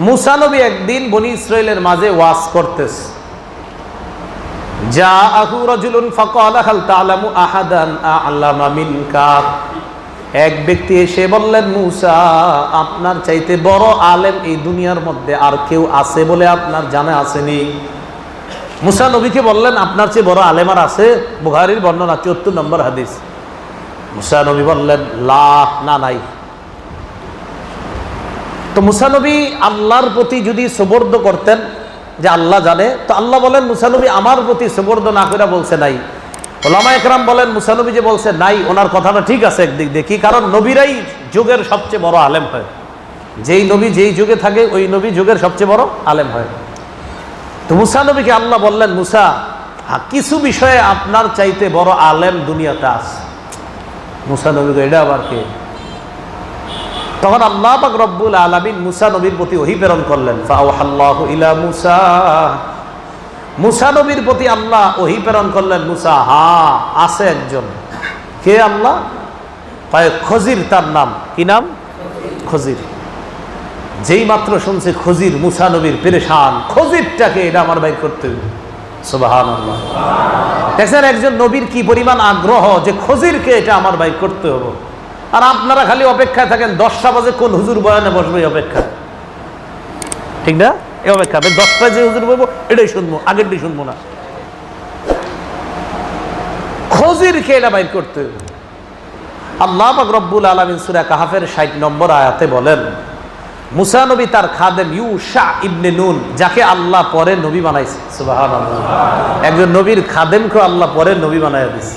মুসা নবী একদিন বনি ইসরায়েলের মাঝে ওয়াজ করতেছে। যা আহু রাজুলুন ফাকালা, হাল তাআলামু আহাদান আ'লামা মিনকা। এক ব্যক্তি এসে বললেন, মুসা, আপনার চাইতে বড় আলেম এই দুনিয়ার মধ্যে আর কেউ আছে বলে আপনার জানা আসেনি। মুসা নবীকে বললেন, আপনার চেয়ে বড় আলেম আর আছে? বুখারীর বর্ণনা চুয়াত্তর নম্বর হাদিস। মুসা নবী বললেন, লা, না, নাই। তো মুসানবী আল্লাহর প্রতি যদি সুবর্দ করতেন, যে আল্লাহ জানে, তো আল্লাহ বলেন মুসানবী আমার প্রতি সুবর্দ না করে বলছে নাই। ওলামা একরাম বলেন মুসানবী যে বলছে নাই, ওনার কথাটা ঠিক আছে একদিক দেখি কারণ? নবীরাই যুগের সবচেয়ে বড় আলেম হয়। যেই নবী যেই যুগে থাকে, ওই নবী যুগের সবচেয়ে বড় আলেম হয়। তো মুসা নবীকে আল্লাহ বললেন, মুসা হ্যাঁ কিছু বিষয়ে আপনার চাইতে বড় আলেম দুনিয়াতে আছে। মুসা নবীকে এটা আবার কে? তখন আল্লাহ পাক রব্বুল আলামিন মুসা নবীর প্রতি ওহি প্রেরণ করলেন, ফাওহাল্লাহু ইলা মুসা। মুসা নবীর প্রতি আল্লাহ ওহি প্রেরণ করলেন, মুসা, হা, আছে একজন। কে আল্লাহ? কয়, খজির তার নাম। কি নাম? খজির। যেই মাত্র শুনছে খজির, মুসা নবীর পেরেশান। খজিরটাকে এটা আমার বাইর করতে হবে। সুবাহান আল্লাহ দেখছেন, একজন নবীর কি পরিমাণ আগ্রহ যে খজিরকে এটা আমার বাইর করতে হবে। আর আপনারা খালি অপেক্ষায় থাকেন, দশটা বাজে কোন হুজুর বয়ানে বসবে অপেক্ষা ঠিক না? এই অপেক্ষা আমি দশটায় যে হুজুর বলব, এটাই শুনব, আগেরটাই শুনব না। খজিরকে এটা বাইর করতে আল্লাহ রব্বুল আলমিন সুরা কাহাফের ষাট নম্বর আয়াতে বলেন, মুসা নবী তার খাদেম ইউশা ইবনে নুন, যাকে আল্লাহ পরে নবী বানাইছে। একজন নবীর খাদেমকে আল্লাহ পরে নবী বানাইয়া দিছে।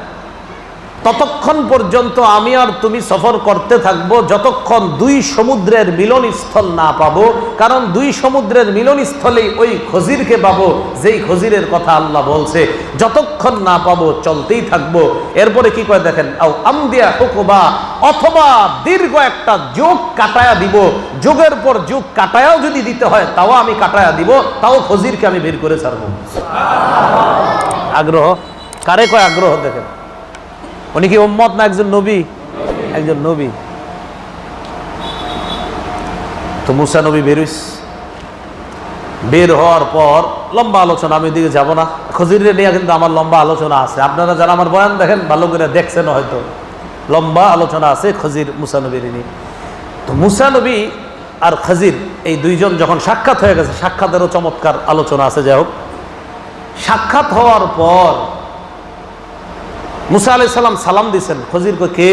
ততক্ষণ পর্যন্ত আমি আর তুমি সফর করতে থাকব, যতক্ষণ দুই সমুদ্রের মিলনস্থল না পাবো। কারণ দুই সমুদ্রের মিলনস্থলেই ওই খজিরকে পাবো, যেই খজিরের কথা আল্লাহ বলছে। যতক্ষণ না পাবো, চলতেই থাকব। এরপরে কি করে দেখেন? আও আমদিয়া হুকুবা, অথবা দীর্ঘ একটা যোগ কাটায়া দিব। যোগের পর যোগ কাটায়াও যদি দিতে হয়, তাও আমি কাটায়া দিব, তাও খজিরকে আমি বের করে ছাড়বো। আগ্রহ? কারে কয় আগ্রহ দেখেন? উনি কি উম্মত না একজন নবী? একজন নবী। তো মুসা নবী বেরুইস বের হওয়ার পর লম্বা আলোচনা, আমি ওইদিকে যাব না। খজিরে নিয়ে কিন্তু আমার লম্বা আলোচনা আছে। আপনারা যারা আমার বয়ান দেখেন, ভালো করে দেখছেন হয়তো। লম্বা আলোচনা আছে খজির, মুসা নবীর নিয়ে। তো মুসা নবী আর খজির, এই দুইজন যখন সাক্ষাৎ হয়ে গেছে, সাক্ষাতেরও চমৎকার আলোচনা আছে। যাই হোক, সাক্ষাৎ হওয়ার পর মুসা আলাই সালাম সালাম দিছেন। খজির কে?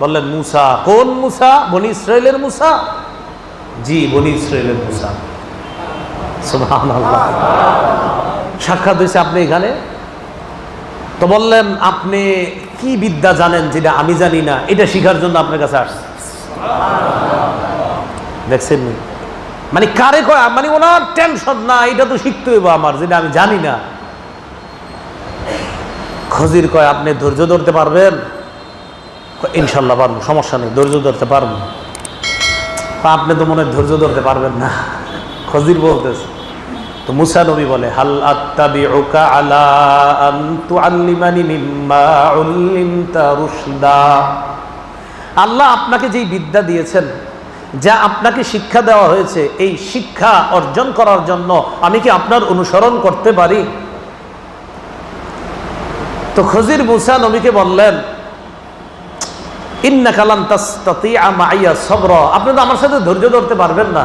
বললেন, মুসা। কোন মুসা? বনি ইসরায়েলের মুসা? জি, বনি ইসরায়েলের মুসা। সাক্ষাৎ হয়েছে আপনি এখানে? তো বললেন, আপনি কি বিদ্যা জানেন যেটা আমি জানি না? এটা শিখার জন্য আপনার কাছে আসছে। দেখছেন মানে কারে কয়? মানে ওনার টেনশন, না, এটা তো শিখতে হইব আমার, যেটা আমি জানি না। খজির কয়, আপনি ধৈর্য ধরতে পারবেন? ইনশাল্লাহ পারব, সমস্যা নেই, ধৈর্য ধরতে পারব। আপনি তো মনে ধৈর্য ধরতে পারবেন না। খজির বলতেছে। তো মুসা নবী বলে, হাল আত্তাবিউকা আলা আল্লাহ আপনাকে যেই বিদ্যা দিয়েছেন, যা আপনাকে শিক্ষা দেওয়া হয়েছে, এই শিক্ষা অর্জন করার জন্য আমি কি আপনার অনুসরণ করতে পারি? তো খজির মুসা নবীকে বললেন ইন্না আমাইয়া সবর। আপনি তো আমার সাথে ধৈর্য ধরতে পারবেন না।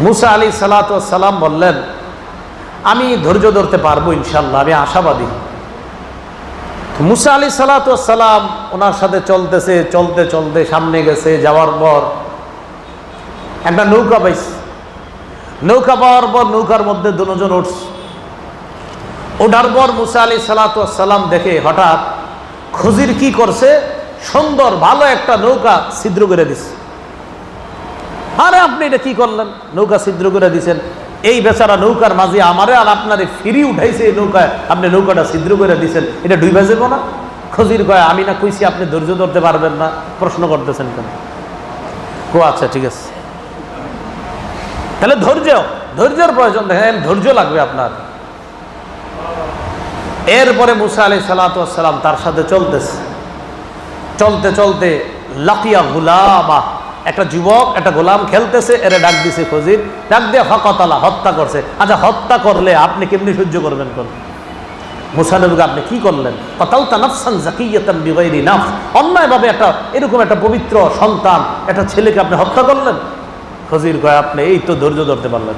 মুসা আলী সালাম বললেন, আমি ধৈর্য ধরতে পারব ইনশাল্লাহ আমি আশাবাদী। মুসা আলী সালাম ওনার সাথে চলতেছে, চলতে চলতে সামনে গেছে, যাওয়ার পর একটা নৌকা পাইছে। নৌকা পাওয়ার পর নৌকার মধ্যে দুজন উঠছে। ওঠার পর মুসা আলী সালাম দেখে হঠাৎ খজির কি করছে? সুন্দর, ভালো একটা নৌকা ছিদ্র করে দিছে। আরে আপনি এটা কি করলেন? নৌকা ছিদ্র করে দিছেন। এই বেচারা নৌকার মাঝে আমারে আর আপনারে ফিরি উঠাইছে এই নৌকায়। আপনি নৌকাটা ছিদ্র করে দিছেন। এটা ডুইবা যাব না? খজির কয়, আমি না কইছি আপনি ধৈর্য ধরতে পারবেন না। প্রশ্ন করতেছেন কেন? কো আচ্ছা ঠিক আছে। তাহলে ধৈর্য, ধৈর্যের প্রয়োজন। দেখেন, ধৈর্য লাগবে আপনার। এরপরে মুসা আলি সালাতাম তার সাথে চলতেছে। চলতে চলতে লাকিয়া গুলামা, একটা যুবক, একটা গোলাম খেলতেছে, এরে ডাক দিছে খজির ডাক দিয়ে ফকতালা হত্যা করছে। আচ্ছা হত্যা করলে আপনি কেমনি সহ্য করবেন কোন? মুসানবীকে আপনি কি করলেন? কথাও তা নাফসান জাকিয়াতান বিগাইরি নাফ অন্যায়ভাবে একটা, এরকম একটা পবিত্র সন্তান, একটা ছেলেকে আপনি হত্যা করলেন? খজির কয়, আপনি এই তো ধৈর্য ধরতে পারলেন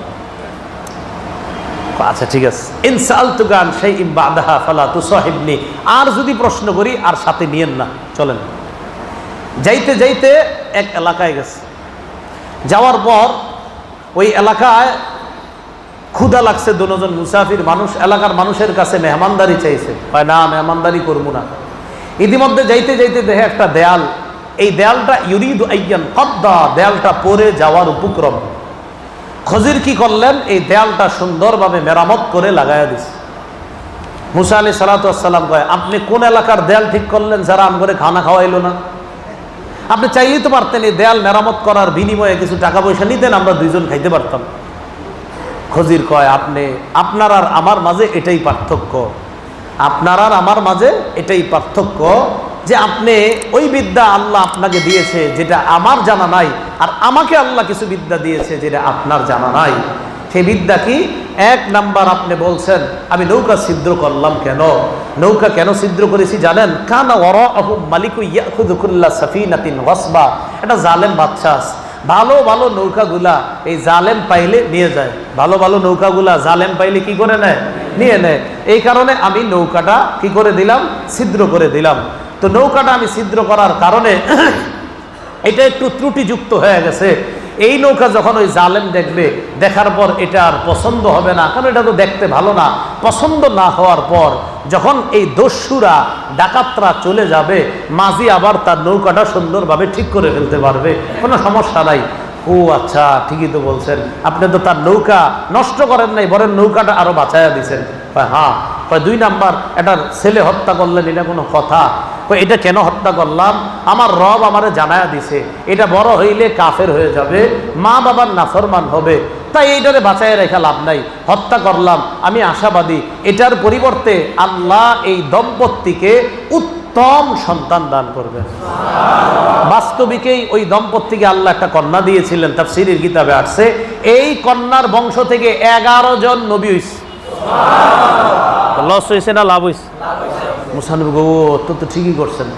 আচ্ছা ঠিক আছে। ইনসাল তু গান সেই ইম্বাদাহা ফালা তু সাহিবনি আর যদি প্রশ্ন করি, আর সাথে নিয়েন না। চলেন। যাইতে যাইতে এক এলাকায় গেছে। যাওয়ার পর ওই এলাকায় ক্ষুদা লাগছে দুজন মুসাফির মানুষ। এলাকার মানুষের কাছে মেহমানদারি চাইছে। হয় না, মেহমানদারি করব না। ইতিমধ্যে যাইতে যাইতে দেখে একটা দেয়াল। এই দেয়ালটা ইউরিদ আইয়ান কদ্দা। দেয়ালটা পরে যাওয়ার উপক্রম। খজির কি করলেন? এই দেয়ালটা সুন্দরভাবে মেরামত করে লাগাইয়া দিছে। মুসা আলী সালাতাম কয়, আপনি কোন এলাকার দেয়াল ঠিক করলেন যারা আম করে খানা খাওয়াইলো না? আপনি চাইলেই তো পারতেন এই দেয়াল মেরামত করার বিনিময়ে কিছু টাকা পয়সা নিতেন, আমরা দুইজন খাইতে পারতাম। খজির কয়, আপনি, আপনার আর আমার মাঝে এটাই পার্থক্য। আপনার আর আমার মাঝে এটাই পার্থক্য। যে আপনি ওই বিদ্যা আল্লাহ আপনাকে দিয়েছে যেটা আমার জানা নাই, আর আমাকে আল্লাহ কিছু বিদ্যা দিয়েছে যেটা আপনার জানা নাই। সেই বিদ্যা কি? এক নাম্বার আপনি বলছেন, আমি নৌকা ছিদ্র করলাম কেন? নৌকা কেন ছিদ্র করেছি জানেন? কানা ওর মালিক ইয়াকুদুকুল্লাহ সাফিনাতিন ওয়াসবা। এটা জালেম আছে। ভালো ভালো নৌকাগুলা এই জালেম পাইলে নিয়ে যায়। ভালো ভালো নৌকাগুলা জালেম পাইলে কি করে নেয়? নিয়ে নেয়। এই কারণে আমি নৌকাটা কি করে দিলাম? ছিদ্র করে দিলাম। তো নৌকাটা আমি ছিদ্র করার কারণে এটা একটু ত্রুটিযুক্ত হয়ে গেছে। এই নৌকা যখন ওই জালেম দেখবে, দেখার পর এটা আর পছন্দ হবে না, কারণ এটা তো দেখতে ভালো না। পছন্দ না হওয়ার পর যখন এই দস্যুরা, ডাকাতরা চলে যাবে, মাঝি আবার তার নৌকাটা সুন্দরভাবে ঠিক করে ফেলতে পারবে। কোনো সমস্যা নাই। ও আচ্ছা ঠিকই তো বলছেন। আপনি তো তার নৌকা নষ্ট করেন নাই বরেন নৌকাটা আরও বাঁচাইয়া দিছেন। হ্যাঁ। দুই নাম্বার, এটার ছেলে হত্যা করলেন, এটা কোনো কথা। এটা কেন হত্যা করলাম? আমার রব আমারে জানায়া দিছে। এটা বড় হইলে কাফের হয়ে যাবে মা বাবার নাফরমান হবে। তাই এইটারে বাঁচায় রেখা লাভ নাই। হত্যা করলাম আমি আশাবাদী। এটার পরিবর্তে আল্লাহ এই দম্পতিকে উত্তম সন্তান দান করবেন। বাস্তবিকেই ওই দম্পতিকে আল্লাহ একটা কন্যা দিয়েছিলেন তার সিরির কিতাবে আসছে। এই কন্যার বংশ থেকে এগারো জন নবী হইছে। লস হয়েছে না লাভ হয়েছে মুসানবী গো তো তো ঠিকই করছেন।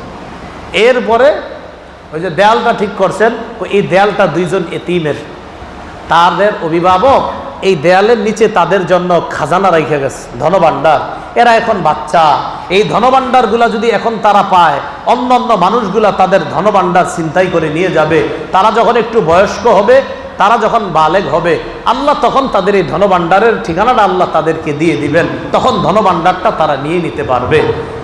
এরপরে ওই যে দেয়ালটা ঠিক করছেন এই দেয়ালটা দুইজন এতিমের। তাদের অভিভাবক এই দেয়ালের নিচে তাদের জন্য খাজানা রেখে গেছে, ধনভাণ্ডার। এরা এখন বাচ্চা। এই ধনভাণ্ডারগুলা যদি এখন তারা পায় অন্য অন্য মানুষগুলা তাদের ধনভাণ্ডার চিন্তাই করে নিয়ে যাবে। তারা যখন একটু বয়স্ক হবে, তারা যখন বালেগ হবে, আল্লাহ তখন তাদের এই ধনভাণ্ডারের ঠিকানাটা আল্লাহ তাদেরকে দিয়ে দিবেন। তখন ধনভাণ্ডারটা তারা নিয়ে নিতে পারবে।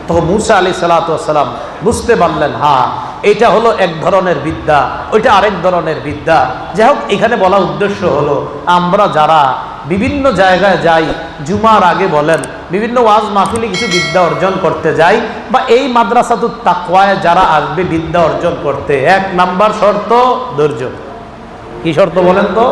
তখন মুসা আলী সালাতাম বুঝতে পারলেন হ্যাঁ এটা হলো এক ধরনের বিদ্যা, ওইটা আরেক ধরনের বিদ্যা। যাই হোক, এখানে বলা উদ্দেশ্য হলো, আমরা যারা বিভিন্ন জায়গায় যাই, জুমার আগে বলেন, বিভিন্ন ওয়াজ মাহফিলে কিছু বিদ্যা অর্জন করতে যাই, বা এই মাদ্রাসাতু তাকওয়ায় যারা আসবে বিদ্যা অর্জন করতে, এক নাম্বার শর্ত ধৈর্য। কি শর্ত বলেন তো?